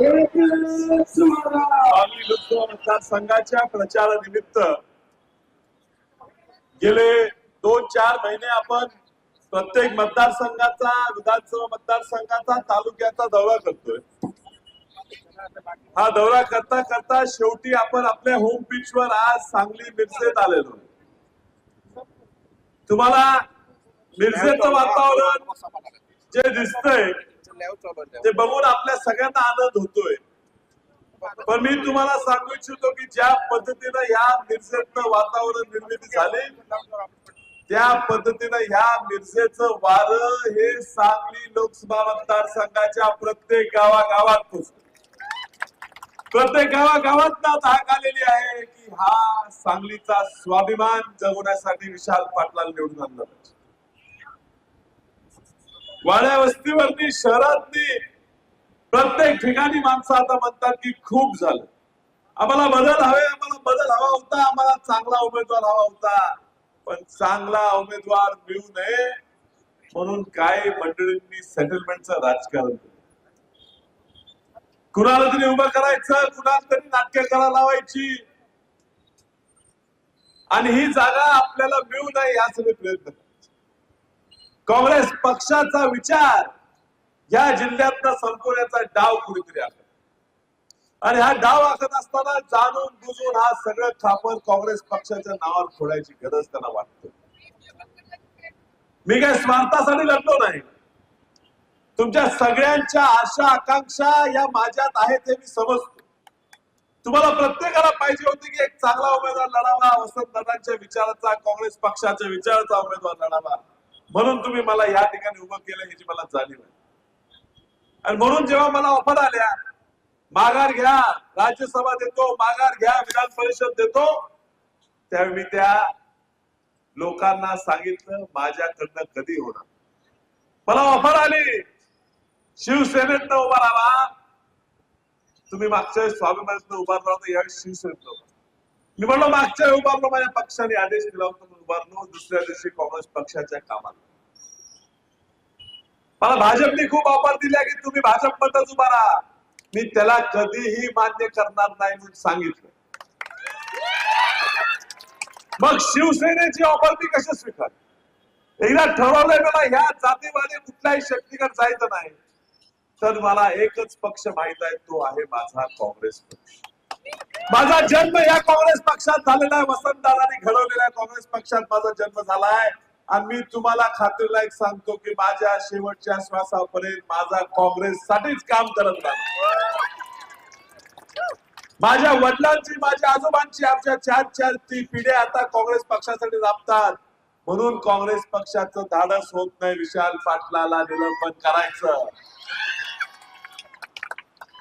सांगली लोकसभा मतदारसंघाच्या प्रचारानिमित्त गेले दोन चार महिने आपण प्रत्येक मतदारसंघाचा विधानसभा मतदारसंघाचा तालुक्याचा दौरा करतोय. हा दौरा करता करता शेवटी आपण आपल्या होम पिच वर आज सांगली मिरजेत आलेलो. तुम्हाला मिरजेचं वातावरण जे दिसतंय ते बघून आपल्या सगळ्यांना आनंद होतोय. पण मी तुम्हाला सांगू इच्छितो की ज्या पद्धतीनं या मिरजेतनं वातावरण निर्मिती झाली त्या पद्धतीनं ह्या मिरजेचं वार हे सांगली लोकसभा मतदारसंघाच्या प्रत्येक गावागावात पोचत प्रत्येक गावागावात धाक आलेली आहे की हा सांगलीचा स्वाभिमान जगवण्यासाठी विशाल पाटला निवडून आणला पाहिजे. वाड्या वस्तीवरती शहरातली प्रत्येक ठिकाणी माणसं आता म्हणतात की खूप झालं. आम्हाला बदल हवे आम्हाला बदल हवा होता आम्हाला चांगला उमेदवार हवा होता. पण चांगला उमेदवार मिळू नये म्हणून काही मंडळींनी सेटलमेंटचं राजकारण कुणाला तरी उभं करायचं कुणाला तरी नाट्य करा लावायची. आणि ही जागा आपल्याला मिळू नये यासाठी प्रयत्न करायचे काँग्रेस पक्षाचा विचार या जिल्ह्यातनं संपवण्याचा डाव कुणीतरी आखत आणि हा डाव आखत असताना जाणून बुजून हा सगळं खापर काँग्रेस पक्षाच्या नावावर फोडायची गरज त्यांना वाटते. मी काय स्वार्थासाठी लढलो नाही. तुमच्या सगळ्यांच्या आशा आकांक्षा या माझ्यात आहेत हे मी समजतो. तुम्हाला प्रत्येकाला पाहिजे होते की एक चांगला उमेदवार लढावा वसंत दादांच्या विचाराचा काँग्रेस पक्षाच्या विचाराचा उमेदवार लढावा. म्हणून तुम्ही मला या ठिकाणी उभं केलं याची मला जाणीव आहे. आणि म्हणून जेव्हा मला ऑफर आल्या माघार घ्या राज्यसभा देतो माघार घ्या विधान परिषद देतो त्यावेळी मी त्या लोकांना सांगितलं माझ्याकडनं कधी होणार. मला ऑफर आली शिवसेनेतनं उभा राहा. तुम्ही मागच्या वेळेस स्वाभिमानातनं उभारला होता यावेळी शिवसेनेतनं मी म्हणलो मागच्या वेळी उभारलो माझ्या पक्षाने आदेश दिला होता उभारलो दुसऱ्या दिवशी काँग्रेस पक्षाच्या कामात मला भाजपने खूप ऑफर दिल्या की तुम्ही भाजपमध्येच उभा राहा. मी त्याला कधीही मान्य करणार नाही म्हणून सांगितलं. मग शिवसेनेची ऑफर मी कशी स्वीकार एकदा ठरवलंय मला ह्या जातीवादी कुठल्याही शक्तीकडे जायचं नाही. तर मला एकच पक्ष माहीत आहे तो आहे माझा काँग्रेस पक्ष. माझा जन्म या काँग्रेस पक्षात झालेला आहे. वसंतदादांनी घडवलेल्या काँग्रेस पक्षात माझा जन्म झालाय. आणि मी तुम्हाला खात्रीला एक सांगतो की माझ्या शेवटच्या श्वासापर्यंत माझा काँग्रेस साठीच काम करत राहणार माझ्या वडिलांची माझ्या आजोबांची आमच्या चार चार ती पिढ्या आता काँग्रेस पक्षासाठी राबतात. म्हणून काँग्रेस पक्षाचं धाडस होत नाही विशाल पाटलाला निलंबन करायचं.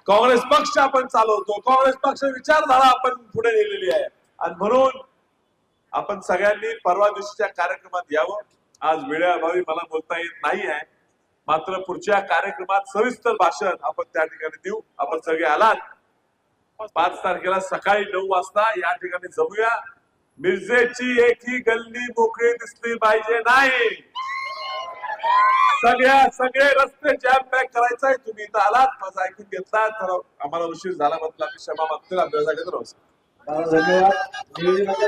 काँग्रेस पक्ष आपण चालवतो काँग्रेस पक्ष विचारधारा आपण पुढे नेलेली आहे. आणि म्हणून आपण सगळ्यांनी परवा दिवशीच्या कार्यक्रमात यावं आज वेळेअभावी मला बोलता येत नाही आहे. मात्र पुढच्या कार्यक्रमात सविस्तर भाषण आपण त्या ठिकाणी देऊ. आपण सगळे आलात. पाच तारखेला सकाळी नऊ वाजता या ठिकाणी जमूया. मिरजेची एकही गल्ली मोकळी दिसली पाहिजे नाही. सगळ्या सगळे रस्ते जॅम पॅक करायचा तुम्ही इथं आलात माझा ऐकून घेतला. तर आम्हाला उशीर झाला म्हटलं आम्ही क्षमा मागतो आपल्या जागेत राहू धन्यवाद.